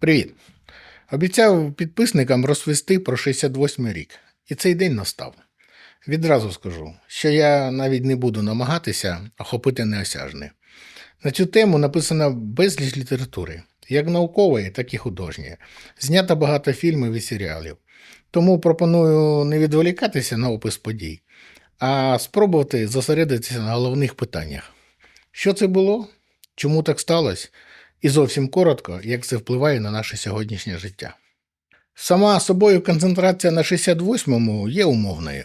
Привіт! Обіцяв підписникам розповісти про 68-й рік, і цей день настав. Відразу скажу, що я навіть не буду намагатися охопити неосяжне. На цю тему написано безліч літератури, як наукової, так і художньої. Знято багато фільмів і серіалів. Тому пропоную не відволікатися на опис подій, а спробувати зосередитися на головних питаннях. Що це було? Чому так сталося? І зовсім коротко, як це впливає на наше сьогоднішнє життя. Сама собою концентрація на 68-му є умовною.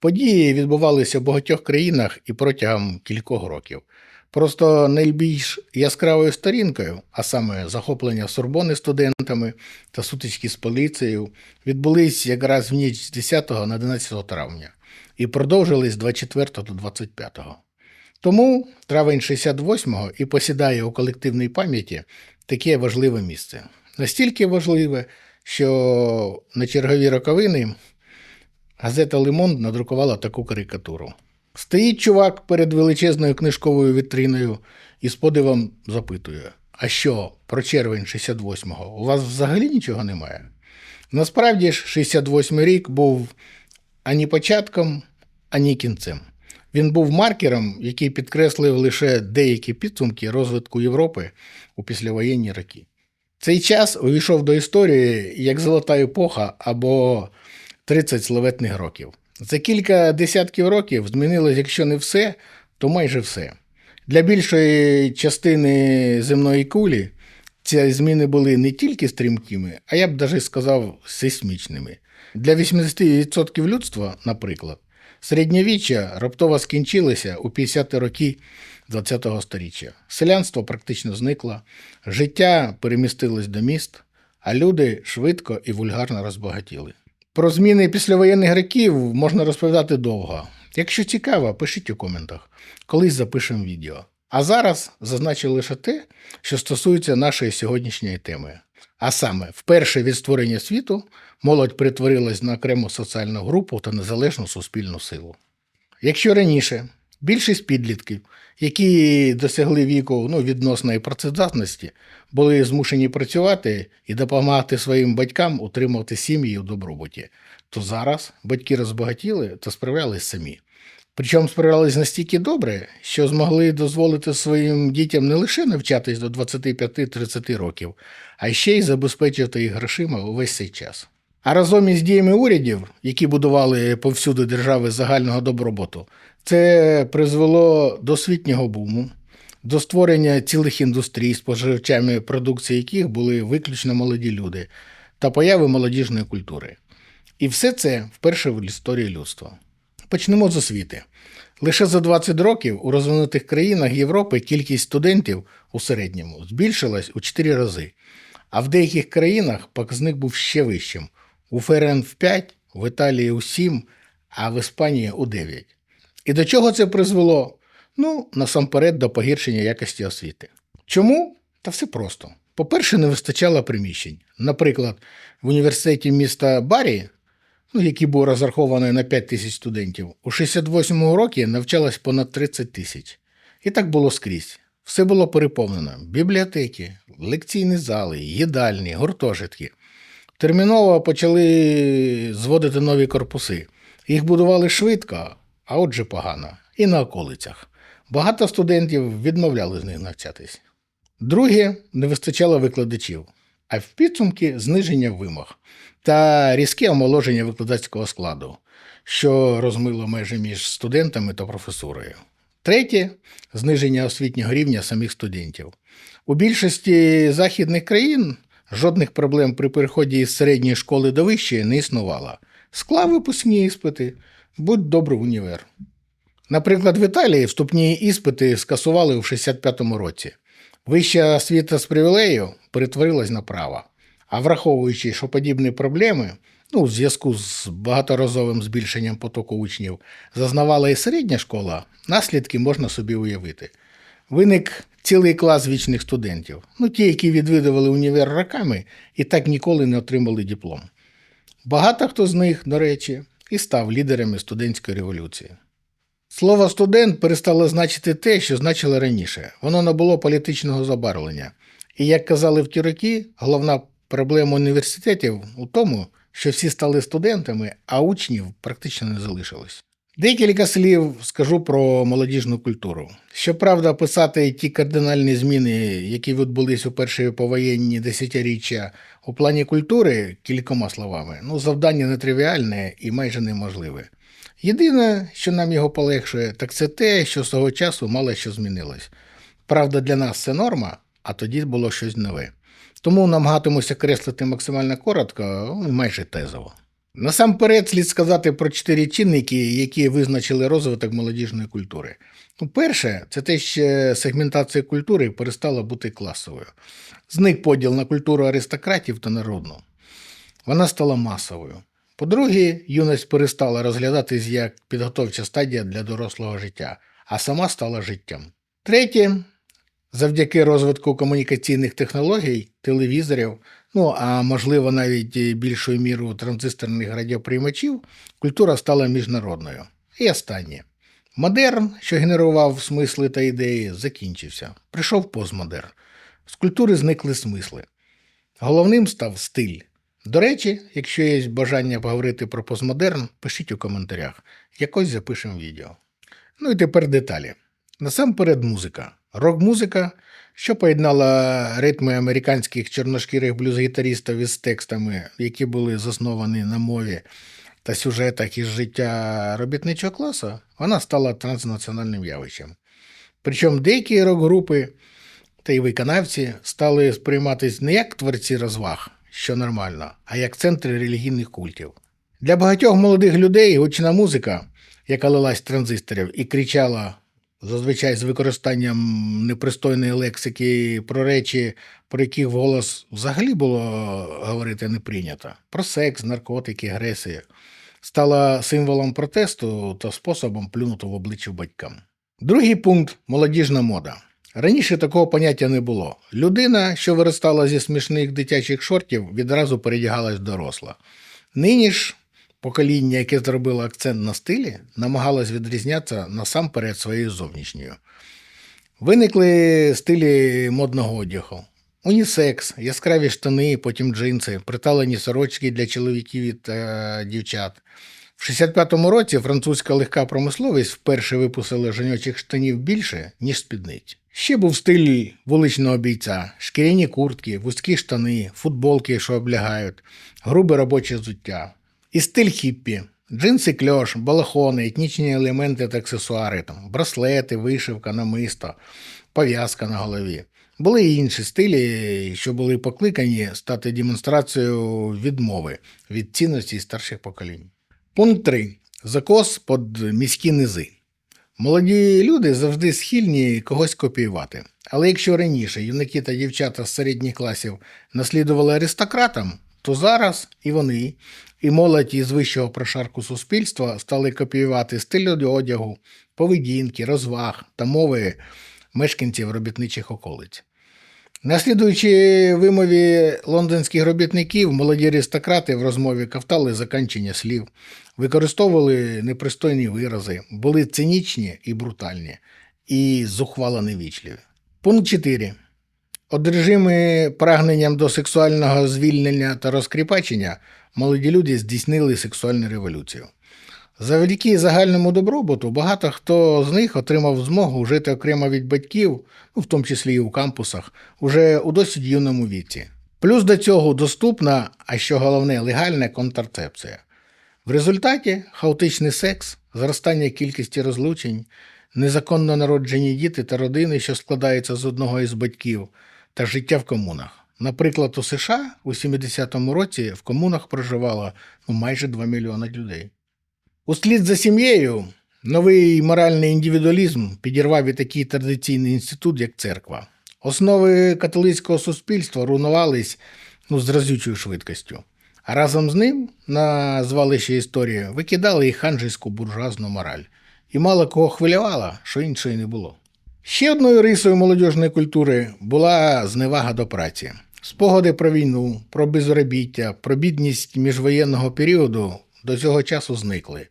Події відбувалися в багатьох країнах і протягом кількох років. Просто найбільш яскравою сторінкою, а саме захоплення Сорбони студентами та сутички з поліцією, відбулись якраз в ніч з 10 на 11 травня і продовжились з 24 до 25. Тому травень 68-го і посідає у колективній пам'яті таке важливе місце. Настільки важливе, що на чергові роковини газета Лимон надрукувала таку карикатуру. Стоїть чувак перед величезною книжковою вітриною і з подивом запитує: А що, про червень 68-го? У вас взагалі нічого немає? Насправді ж, 68-й рік був ані початком, ані кінцем. Він був маркером, який підкреслив лише деякі підсумки розвитку Європи у післявоєнні роки. Цей час увійшов до історії як золота епоха або 30 славетних років. За кілька десятків років змінилось, якщо не все, то майже все. Для більшої частини земної кулі ці зміни були не тільки стрімкими, а я б навіть сказав сейсмічними. Для 80% людства, наприклад, середньовіччя раптово скінчилося у 50-ті роки ХХ століття. Селянство практично зникло, життя перемістилось до міст, а люди швидко і вульгарно розбагатіли. Про зміни післявоєнних років можна розповідати довго. Якщо цікаво, пишіть у коментах. Колись запишемо відео. А зараз зазначу лише те, що стосується нашої сьогоднішньої теми. А саме, вперше від створення світу молодь перетворилась на окрему соціальну групу та незалежну суспільну силу. Якщо раніше більшість підлітків, які досягли віку ну, відносної працездатності, були змушені працювати і допомагати своїм батькам утримувати сім'ї у добробуті, то зараз батьки розбагатіли та справлялись самі. Причому справлялись настільки добре, що змогли дозволити своїм дітям не лише навчатись до 25-30 років, а ще й забезпечити їх грошима увесь цей час. А разом із діями урядів, які будували повсюди держави загального добробуту, це призвело до освітнього буму, до створення цілих індустрій, споживачами продукції яких були виключно молоді люди, та появи молодіжної культури. І все це вперше в історії людства. Почнемо з освіти. Лише за 20 років у розвинутих країнах Європи кількість студентів у середньому збільшилась у 4 рази, а в деяких країнах показник був ще вищим. У ФРН в 5, в Італії у 7, а в Іспанії у 9. І до чого це призвело? Ну, насамперед, до погіршення якості освіти. Чому? Та все просто. По-перше, не вистачало приміщень. Наприклад, в університеті міста Барі, який був розрахований на 5 тисяч студентів, у 68-му році навчалось понад 30 тисяч. І так було скрізь. Все було переповнено: бібліотеки, лекційні зали, їдальні, гуртожитки. Терміново почали зводити нові корпуси. Їх будували швидко, а отже погано, і на околицях. Багато студентів відмовляли з них навчатись. Друге, не вистачало викладачів, а в підсумки зниження вимог та різке омоложення викладацького складу, що розмило межі між студентами та професурою. Третє зниження освітнього рівня самих студентів. У більшості західних країн жодних проблем при переході із середньої школи до вищої не існувало. Склав випускні іспити, будь добре в універ. Наприклад, в Італії вступні іспити скасували у 65-му році. Вища освіта з привілею перетворилась на право. А враховуючи, що подібні проблеми, ну, у зв'язку з багаторазовим збільшенням потоку учнів, зазнавала і середня школа, наслідки можна собі уявити. Виник цілий клас вічних студентів, ну ті, які відвідували універ роками і так ніколи не отримали диплом. Багато хто з них, до речі, і став лідерами студентської революції. Слово студент перестало значити те, що значило раніше. Воно набуло політичного забарвлення І як казали в ті роки, головна проблема університетів у тому, що всі стали студентами, а учнів практично не залишилось. Декілька слів скажу про молодіжну культуру. Щоправда, писати ті кардинальні зміни, які відбулись у перші повоєнні десятиріччя у плані культури, кількома словами, ну, завдання нетривіальне і майже неможливе. Єдине, що нам його полегшує, так це те, що з того часу мало що змінилось. Правда, для нас це норма, а тоді було щось нове. Тому намагатимуся креслити максимально коротко ну, майже тезово. Насамперед слід сказати про чотири чинники, які визначили розвиток молодіжної культури. Ну, перше, це те, що сегментація культури перестала бути класовою. Зник поділ на культуру аристократів та народну. Вона стала масовою. По-друге, юність перестала розглядатись як підготовча стадія для дорослого життя, а сама стала життям. Третє, завдяки розвитку комунікаційних технологій, телевізорів, ну а можливо навіть більшою мірою транзисторних радіоприймачів, культура стала міжнародною. І останнє. Модерн, що генерував смисли та ідеї, закінчився. Прийшов постмодерн. З культури зникли смисли. Головним став стиль. До речі, якщо є бажання поговорити про постмодерн, пишіть у коментарях. Якось запишемо відео. Ну і тепер деталі. Насамперед музика. Рок-музика, що поєднала ритми американських чорношкірих блюз-гітарістів із текстами, які були засновані на мові та сюжетах із життя робітничого класу, вона стала транснаціональним явищем. Причому деякі рок-групи та й виконавці стали сприйматись не як творці розваг, що нормально, а як центри релігійних культів. Для багатьох молодих людей гучна музика, яка лилась транзисторів і кричала зазвичай з використанням непристойної лексики про речі, про які вголос взагалі було говорити не прийнято, про секс, наркотики, агресію, стала символом протесту та способом плюнути в обличчя батькам. Другий пункт молодіжна мода. Раніше такого поняття не було. Людина, що виростала зі смішних дитячих шортів, відразу передягалась доросла. Нині ж покоління, яке зробило акцент на стилі, намагалось відрізнятися насамперед своєю зовнішньою. Виникли стилі модного одягу. Унісекс, яскраві штани, потім джинси, приталені сорочки для чоловіків та дівчат. В 65-му році французька легка промисловість вперше випустила жіночих штанів більше, ніж спідниць. Ще був стиль вуличного бійця, шкіряні куртки, вузькі штани, футболки, що облягають, грубе робоче взуття. І стиль хіппі. Джинси кльош, балахони, етнічні елементи та аксесуари, там, браслети, вишивка, намисто, пов'язка на голові. Були і інші стилі, що були покликані стати демонстрацією відмови від цінностей старших поколінь. Пункт 3. Закос під міські низи. Молоді люди завжди схильні когось копіювати. Але якщо раніше юнаки та дівчата з середніх класів наслідували аристократам, то зараз і вони, і молодь із вищого прошарку суспільства стали копіювати стиль одягу, поведінки, розваг та мови мешканців робітничих околиць. Наслідуючи вимові лондонських робітників, молоді аристократи в розмові ковтали закінчення слів, використовували непристойні вирази, були цинічні і брутальні, і зухвало невічливі. Пункт 4. Одержими прагненням до сексуального звільнення та розкріпачення, молоді люди здійснили сексуальну революцію. Завдяки загальному добробуту багато хто з них отримав змогу жити окремо від батьків, ну, в тому числі і у кампусах, уже у досить юному віці. Плюс до цього доступна, а що головне, легальна контрацепція. В результаті хаотичний секс, зростання кількості розлучень, незаконно народжені діти та родини, що складаються з одного із батьків, та життя в комунах. Наприклад, у США у 70-му році в комунах проживало ну, майже 2 мільйони людей. Услід за сім'єю новий моральний індивідуалізм підірвав і такий традиційний інститут, як церква. Основи католицького суспільства руйнувались ну, з разючою швидкістю. А разом з ним на звалище історії викидали і ханжеську буржуазну мораль. І мало кого хвилювало, що іншої не було. Ще одною рисою молодіжної культури була зневага до праці. Спогади про війну, про безробіття, про бідність міжвоєнного періоду до цього часу зникли.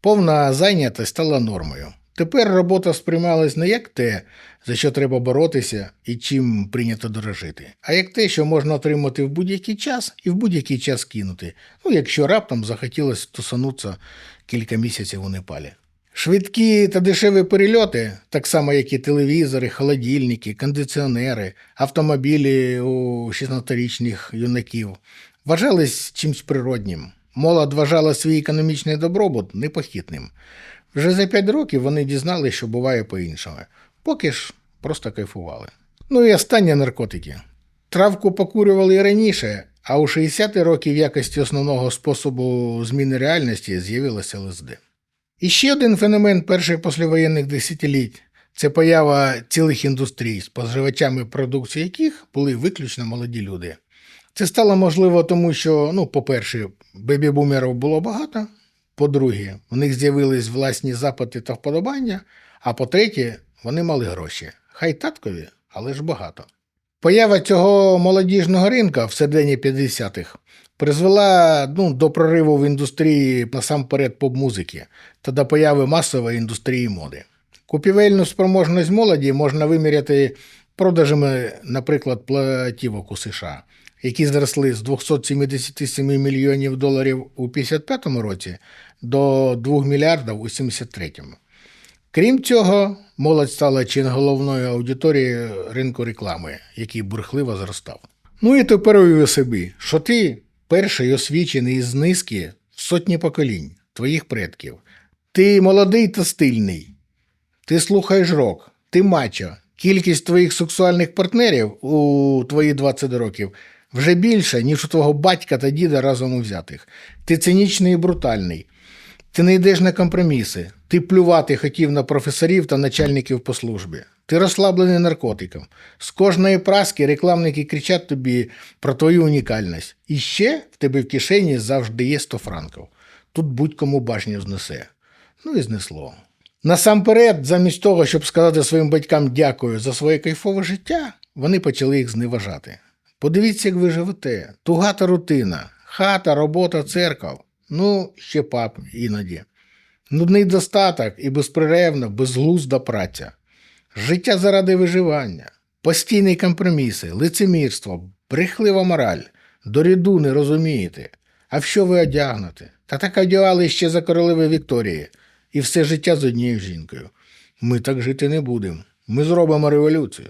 Повна зайнятість стала нормою. Тепер робота сприймалась не як те, за що треба боротися і чим прийнято дорожити, а як те, що можна отримати в будь-який час і в будь-який час кинути, ну якщо раптом захотілося тусанутися кілька місяців у Непалі. Швидкі та дешеві перельоти, так само як і телевізори, холодильники, кондиціонери, автомобілі у 16-річних юнаків, вважались чимсь природнім. Молодь вважала свій економічний добробут непохитним. Вже за 5 років вони дізнали, що буває по-іншому. Поки ж просто кайфували. Ну і останнє наркотики. Травку покурювали і раніше, а у 60-ті років в якості основного способу зміни реальності з'явилося ЛСД. І ще один феномен перших післявоєнних десятиліть це поява цілих індустрій, споживачами продукції яких були виключно молоді люди. Це стало можливо тому, що, ну, по-перше, бебі-бумерів було багато, по-друге, у них з'явились власні запити та вподобання, а по-третє, вони мали гроші. Хай таткові, але ж багато. Поява цього молодіжного ринка в середині 50-х призвела ну, до прориву в індустрії насамперед поп-музики та до появи масової індустрії моди. Купівельну спроможність молоді можна виміряти продажами, наприклад, платівок у США, які зросли з 277 мільйонів доларів у 55 році до 2 мільярдів у 73-му. Крім цього, молодь стала чи не головною аудиторією ринку реклами, який бурхливо зростав. Ну і тепер уяви собі, що ти перший освічений із низки в сотні поколінь твоїх предків. Ти молодий та стильний. Ти слухаєш рок, ти мачо. Кількість твоїх сексуальних партнерів у твої 20 років вже більша, ніж у твого батька та діда разом узятих. Ти цинічний і брутальний. Ти не йдеш на компроміси. Ти плювати хотів на професорів та начальників по службі. Ти розслаблений наркотиком. З кожної праски рекламники кричать тобі про твою унікальність. І ще в тебе в кишені завжди є 100 франків. Тут будь-кому башню знесе. Ну і знесло. Насамперед, замість того, щоб сказати своїм батькам дякую за своє кайфове життя, вони почали їх зневажати. Подивіться, як ви живете. Тугата рутина, хата, робота, церква. Ну, ще пап іноді. Нудний достаток і безперервна, безглузда праця. Життя заради виживання, постійні компроміси, лицемірство, брехлива мораль. До ряду не розумієте. А в що ви одягнете? Та так одягали ще за королеви Вікторії. І все життя з однією жінкою. Ми так жити не будемо. Ми зробимо революцію.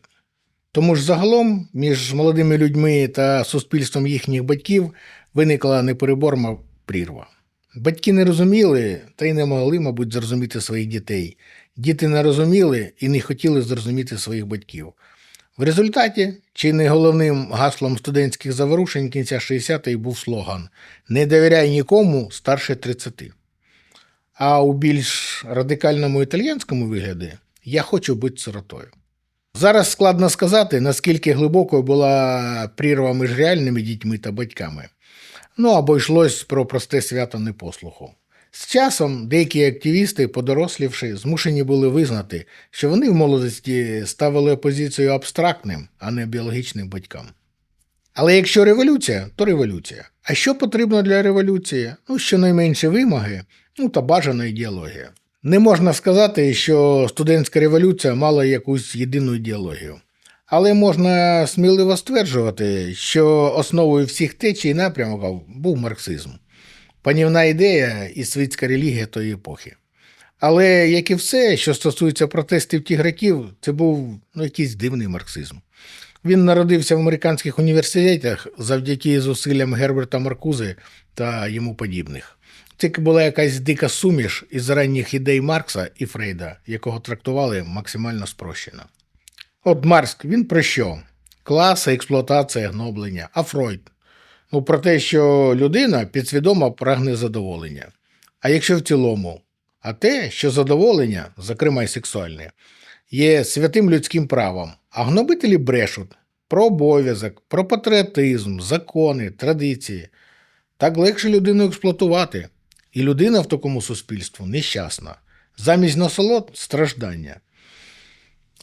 Тому ж загалом між молодими людьми та суспільством їхніх батьків виникла непереборна прірва. Батьки не розуміли та й не могли, мабуть, зрозуміти своїх дітей. Діти не розуміли і не хотіли зрозуміти своїх батьків. В результаті, чи не головним гаслом студентських заворушень кінця 60-х був слоган Не довіряй нікому старше 30. А у більш радикальному італійському вигляді я хочу бути сиротою. Зараз складно сказати, наскільки глибокою була прірва між реальними дітьми та батьками. Ну або йшлось про просте свято непослуху. З часом деякі активісти, подорослівши, змушені були визнати, що вони в молодості ставили опозицію абстрактним, а не біологічним батькам. Але якщо революція, то революція. А що потрібно для революції? Ну, щонайменше вимоги, ну та бажана ідеологія. Не можна сказати, що студентська революція мала якусь єдину ідеологію. Але можна сміливо стверджувати, що основою всіх течій і напрямків був марксизм, панівна ідея і світська релігія тої епохи. Але, як і все, що стосується протестів тих років, це був ну, якийсь дивний марксизм. Він народився в американських університетах завдяки зусиллям Герберта Маркузи та йому подібних. Це була якась дика суміш із ранніх ідей Маркса і Фрейда, якого трактували максимально спрощено. От Маркс, він про що? Класи, експлуатація, гноблення. А Фройд? Ну, про те, що людина підсвідомо прагне задоволення. А якщо в цілому, а те, що задоволення, зокрема й сексуальне, є святим людським правом, а гнобителі брешуть про обов'язок, про патріотизм, закони, традиції. Так легше людину експлуатувати. І людина в такому суспільству нещасна. Замість насолод страждання.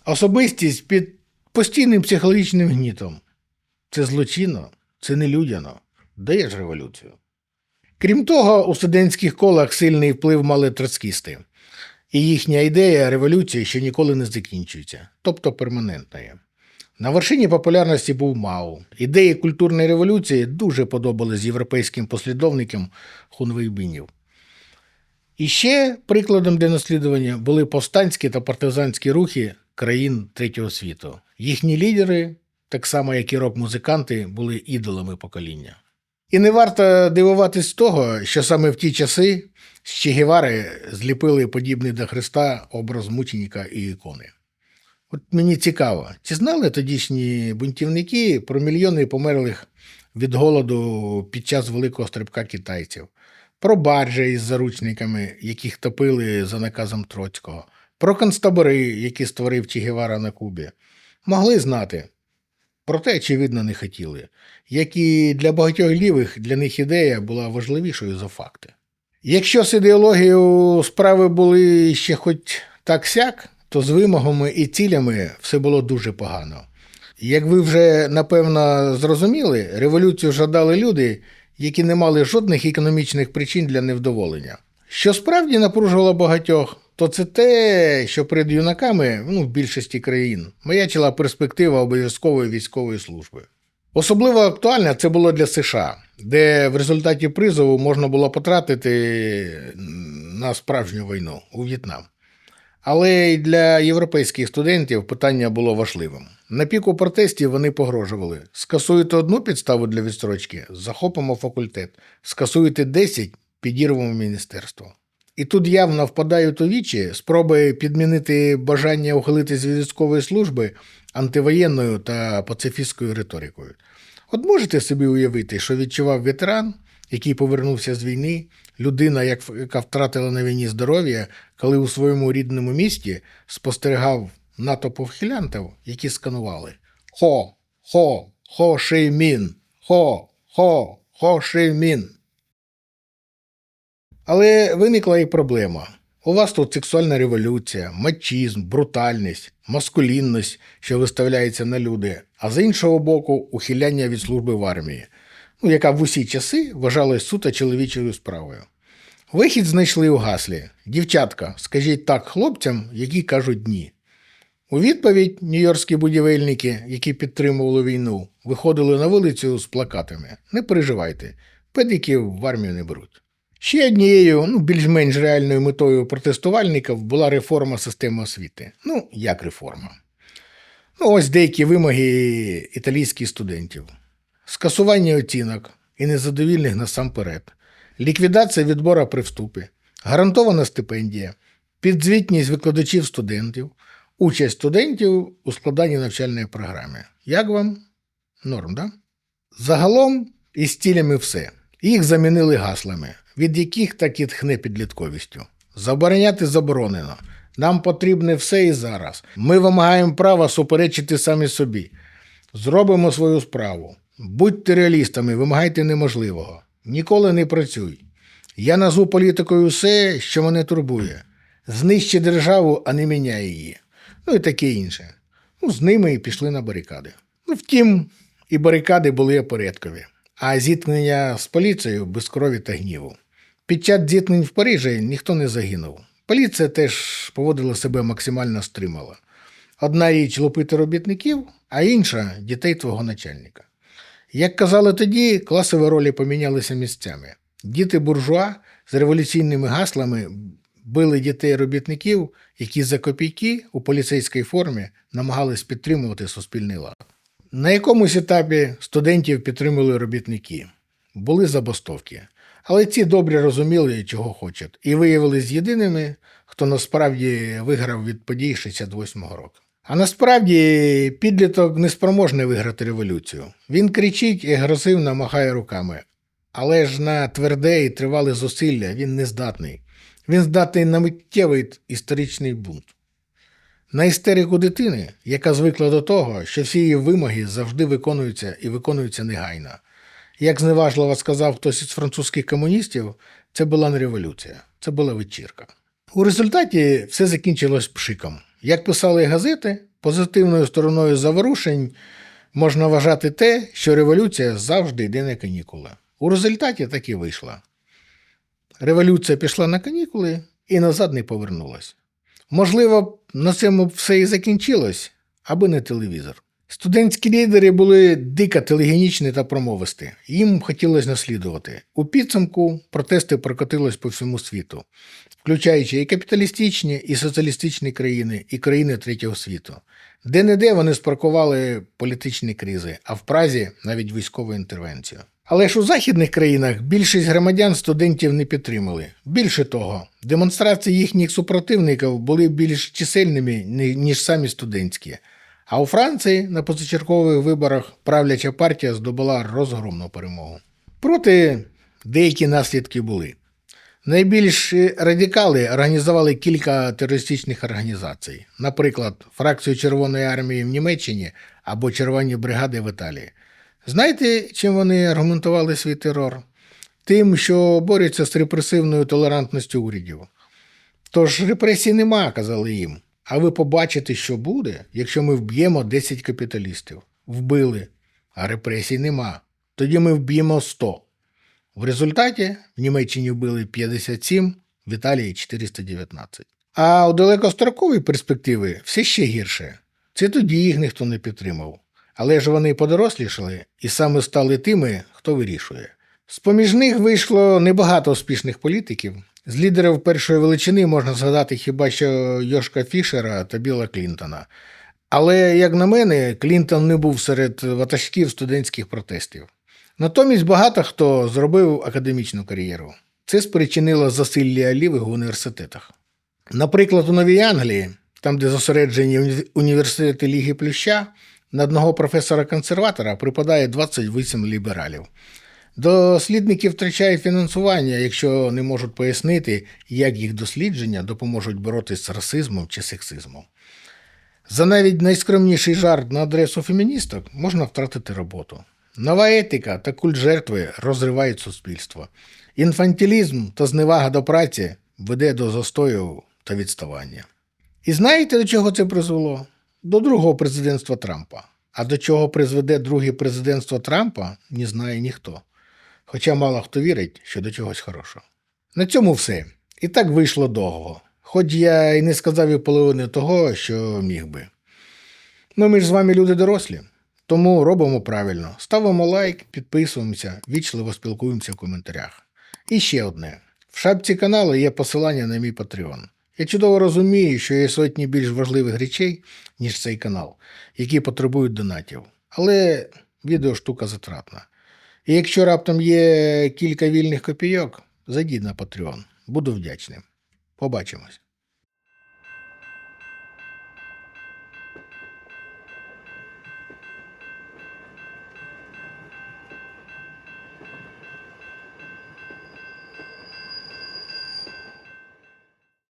Особистість під постійним психологічним гнітом. Це злочинно, це нелюдяно. Дає ж революцію. Крім того, у студентських колах сильний вплив мали троцкісти. І їхня ідея революції ще ніколи не закінчується, тобто перманентної. На вершині популярності був Мао. Ідеї культурної революції дуже подобались європейським послідовникам хунвейбинів. І ще прикладом для наслідування були повстанські та партизанські рухи країн третього світу. Їхні лідери, так само як і рок-музиканти, були ідолами покоління. І не варто дивуватись того, що саме в ті часи з Че Гевари зліпили подібний до Христа образ мученика і ікони. От мені цікаво, чи знали тодішні бунтівники про мільйони померлих від голоду під час великого стрибка китайців, про баржі із заручниками, яких топили за наказом Троцького, про концтабори, які створив Че Гевара на Кубі. Могли знати. Проте, очевидно, не хотіли. Як і для багатьох лівих, для них ідея була важливішою за факти. Якщо з ідеологією справи були ще хоч так сяк, то з вимогами і цілями все було дуже погано. Як ви вже напевно зрозуміли, революцію жадали люди, які не мали жодних економічних причин для невдоволення. Що справді напружувало багатьох, то це те, що перед юнаками, ну, в більшості країн, маячила перспектива обов'язкової військової служби. Особливо актуально це було для США, де в результаті призову можна було потратити на справжню війну у В'єтнам. Але й для європейських студентів питання було важливим. На піку протестів вони погрожували: скасуєте одну підставу для відстрочки, захопимо факультет, скасуєте 10, підірвемо міністерство. І тут явно впадають у вічі спроби підмінити бажання ухилитись від військової служби антивоєнною та пацифістською риторикою. От можете собі уявити, що відчував ветеран, який повернувся з війни, людина, яка втратила на війні здоров'я, коли у своєму рідному місті спостерігав натовп ухилянтів, які сканували Хо, хо, хо шеймін, хо, хо, хо шеймін. Але виникла і проблема. У вас тут сексуальна революція, мачізм, брутальність, маскулінність, що виставляється на люди, а з іншого боку, ухиляння від служби в армії, яка в усі часи вважалась суто чоловічою справою. Вихід знайшли у гаслі Дівчатка, скажіть так хлопцям, які кажуть ні. У відповідь нью-йоркські будівельники, які підтримували війну, виходили на вулицю з плакатами Не переживайте, педиків в армію не беруть. Ще однією, ну, більш-менш реальною метою протестувальників була реформа системи освіти. Ну, як реформа? Ну, ось деякі вимоги італійських студентів: скасування оцінок і незадовільних насамперед, ліквідація відбору при вступі, гарантована стипендія, підзвітність викладачів студентів, участь студентів у складанні навчальної програми. Як вам? Норм, да? Загалом із цілями все. Їх замінили гаслами, від яких так і тхне підлітковістю. Забороняти заборонено. Нам потрібне все і зараз. Ми вимагаємо права суперечити самі собі. Зробимо свою справу. Будьте реалістами, вимагайте неможливого. Ніколи не працюй. Я назву політикою все, що мене турбує. Знищи державу, а не міняй її. Ну і таке інше. Ну, з ними і пішли на барикади. Ну, втім, і барикади були порядкові, а зіткнення з поліцією без крові та гніву. Під час зіткнень в Парижі ніхто не загинув. Поліція теж поводила себе максимально стримало. Одна річ лупити робітників, а інша дітей твого начальника. Як казали тоді, класові ролі помінялися місцями. Діти буржуа з революційними гаслами били дітей робітників, які за копійки у поліцейській формі намагались підтримувати суспільний лад. На якомусь етапі студентів підтримували робітники. Були забастовки. Але ці добре розуміли, чого хочуть, і виявились єдиними, хто насправді виграв від подій 68-го року. А насправді підліток неспроможний виграти революцію. Він кричить і агресивно махає руками. Але ж на тверде і тривале зусилля він не здатний. Він здатний на миттєвий історичний бунт. На істерику дитини, яка звикла до того, що всі її вимоги завжди виконуються і виконуються негайно. Як зневажливо сказав хтось із французьких комуністів, це була не революція, це була вечірка. У результаті все закінчилось пшиком. Як писали газети, позитивною стороною заворушень можна вважати те, що революція завжди йде на канікули. У результаті так і вийшла. Революція пішла на канікули, і назад не повернулась. Можливо, на цьому все і закінчилось, аби не телевізор. Студентські лідери були дико телегенічні та промовисті. Їм хотілося наслідувати. У підсумку протести прокотились по всьому світу, включаючи і капіталістичні, і соціалістичні країни, і країни третього світу. Де-не-де вони спаркували політичні кризи, а в Празі навіть військову інтервенцію. Але ж у західних країнах більшість громадян студентів не підтримали. Більше того, демонстрації їхніх супротивників були більш чисельними, ніж самі студентські. А у Франції на позачергових виборах правляча партія здобула розгромну перемогу. Проте деякі наслідки були. Найбільш радикали організували кілька терористичних організацій, наприклад, фракцію Червоної армії в Німеччині або Червоні бригади в Італії. Знаєте, чим вони аргументували свій терор? Тим, що борються з репресивною толерантністю урядів. Тож репресій нема, казали їм. А ви побачите, що буде, якщо ми вб'ємо 10 капіталістів. Вбили, а репресій нема. Тоді ми вб'ємо 100. В результаті в Німеччині вбили 57, в Італії 419. А у далекостроковій перспективи все ще гірше. Це тоді їх ніхто не підтримав. Але ж вони подорослішали і саме стали тими, хто вирішує. З поміж них вийшло небагато успішних політиків. З лідерів першої величини можна згадати хіба що Йошка Фішера та Біла Клінтона. Але, як на мене, Клінтон не був серед ватажків студентських протестів. Натомість багато хто зробив академічну кар'єру. Це спричинило засилля лівих в університетах. Наприклад, у Новій Англії, там, де зосереджені університети Ліги Плюща, на одного професора-консерватора припадає 28 лібералів. Дослідники втрачають фінансування, якщо не можуть пояснити, як їх дослідження допоможуть боротися з расизмом чи сексизмом. За навіть найскромніший жарт на адресу феміністок можна втратити роботу. Нова етика та культ жертви розривають суспільство. Інфантилізм та зневага до праці веде до застою та відставання. І знаєте, до чого це призвело? До другого президентства Трампа. А до чого призведе друге президентство Трампа, не знає ніхто. Хоча мало хто вірить, що до чогось хорошого. На цьому все. І так вийшло довго. Хоч я і не сказав і половини того, що міг би. Ну, ми ж з вами люди дорослі, тому робимо правильно. Ставимо лайк, підписуємося, вічливо спілкуємося в коментарях. І ще одне: в шапці каналу є посилання на мій Patreon. Я чудово розумію, що є сотні більш важливих речей, ніж цей канал, які потребують донатів. Але відео штука затратна. І якщо раптом є кілька вільних копійок, зайдіть на Patreon. Буду вдячним. Побачимось.